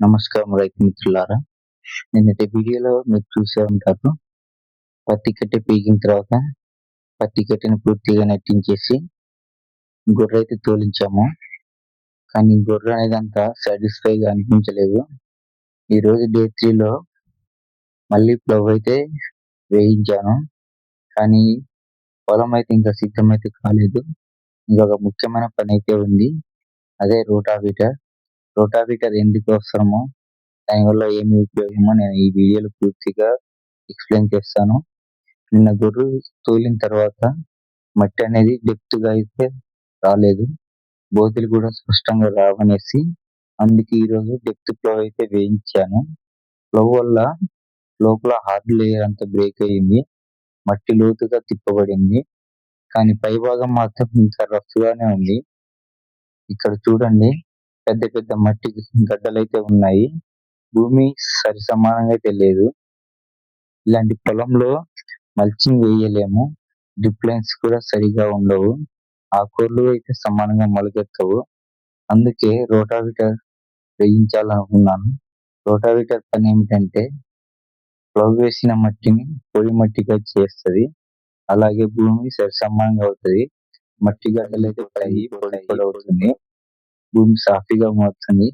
నమస్కారం రైతు మిత్రులారా. నిన్నటి వీడియోలో మీరు చూసే ఉంటారు పత్తి కట్టె పీకిన తర్వాత పత్తి కట్టెని పూర్తిగా నెట్టించేసి గొర్రె అయితే తోలించాము. కానీ గొర్రె అనేది అంత సాటిస్ఫైగా అనిపించలేదు. ఈరోజు డే త్రీలో మళ్ళీ ప్లవ్ అయితే వేయించాను. కానీ పొలం అయితే ఇంకా సిద్ధమైతే కాలేదు. ఇంకొక ముఖ్యమైన పని అయితే ఉంది. అదే రోటావీటర్. రోటావీటర్ ఎందుకు అవసరమో దానివల్ల ఏమి ఉపయోగమో నేను ఈ వీడియోలో పూర్తిగా ఎక్స్ప్లెయిన్ చేస్తాను. నిన్న గొర్రు తోలిన తర్వాత మట్టి అనేది డెప్త్గా అయితే రాలేదు. బోతులు కూడా స్పష్టంగా రావనేసి అందుకే ఈరోజు డెప్త్ ప్లో అయితే వేయించాను. ప్లో వల్ల లోపల హార్డ్ లేయర్ అంతా బ్రేక్ అయ్యింది మట్టి లోతుగా తిప్పబడింది. కానీ పై భాగం మాత్రం ఇంకా రఫ్ గానే ఉంది. ఇక్కడ చూడండి. పెద్ద పెద్ద మట్టి గడ్డలు అయితే ఉన్నాయి. భూమి సరి సమానంగా అయితే లేదు. ఇలాంటి పొలంలో మల్చింగ్ వేయలేము. డ్రిప్ లైన్స్ కూడా సరిగా ఉండవు. ఆ అయితే సమానంగా మొలకెత్తవు. అందుకే రోటావీటర్ వేయించాలనుకున్నాను. రోటావిటర్ పని ఏమిటంటే ప్లవ్ వేసిన మట్టిని పొడి మట్టిగా చేస్తుంది. అలాగే భూమి సరి సమానంగా అవుతుంది. మట్టి గడ్డలు అయితే పై పొడి అవుతుంది భూమి సాఫీగా మారుతుంది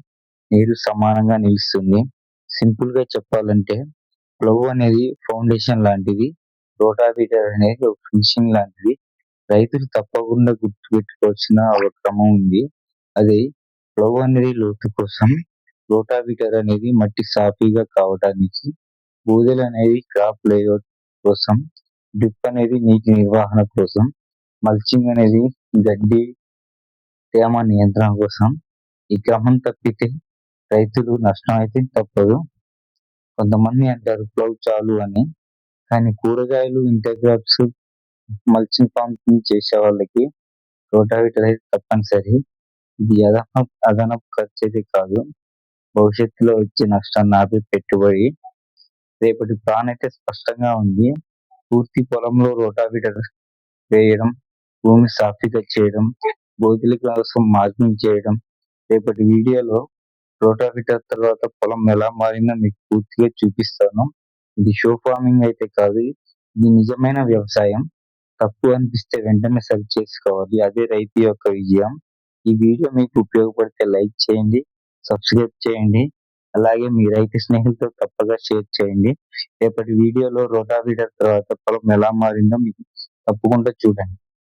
నీరు సమానంగా నిలుస్తుంది. సింపుల్గా చెప్పాలంటే ప్లవ్ అనేది ఫౌండేషన్ లాంటిది రోటావీటర్ అనేది ఒక ఫినిషింగ్ లాంటిది. రైతులు తప్పకుండా గుర్తు పెట్టుకోవాల్సిన ఒక క్రమం ఉంది. అది ప్లవ్ అనేది లోతు కోసం రోటావీటర్ అనేది మట్టి సాఫీగా కావడానికి బూదెలు అనేది క్రాప్ లేఅవుట్ కోసం డ్రిప్ అనేది నీటి నిర్వహణ కోసం మల్చింగ్ అనేది గడ్డి తేమ నియంత్రణ కోసం ఈ క్రమం తప్పితే రైతులు నష్టం అయితే తప్పదు. కొంతమంది అంటారు ప్లవ్ చాలు అని. కానీ కూరగాయలు ఇంటర్క్రాప్స్ మల్చింగ్ పంపింగ్ చేసే వాళ్ళకి రోటావేటర్ అయితే తప్పనిసరి. ఇది అదనపు అదనపు ఖర్చు అయితే కాదు. భవిష్యత్తులో వచ్చే నష్టాన్ని ఆపి పెట్టుబడి. రేపటి ప్లాన్ అయితే స్పష్టంగా ఉంది. పూర్తి పొలంలో రోటావీటర్ వేయడం భూమి సాఫీగా చేయడం బోతుల కోసం మార్కింగ్ చేయడం రేపటి వీడియోలో రోటావీటర్ తర్వాత పొలం ఎలా మారిందో మీకు పూర్తిగా చూపిస్తాను. ఇది షో ఫార్మింగ్ అయితే కాదు ఇది నిజమైన వ్యవసాయం. తప్పు అనిపిస్తే వెంటనే సరి చేసుకోవాలి. అదే రైతు యొక్క విజయం. ఈ వీడియో మీకు ఉపయోగపడితే లైక్ చేయండి సబ్స్క్రైబ్ చేయండి అలాగే మీ రైతు స్నేహితులతో తప్పగా షేర్ చేయండి. రేపటి వీడియోలో రోటావీటర్ తర్వాత పొలం ఎలా మారిందో మీకు తప్పకుండా చూడండి.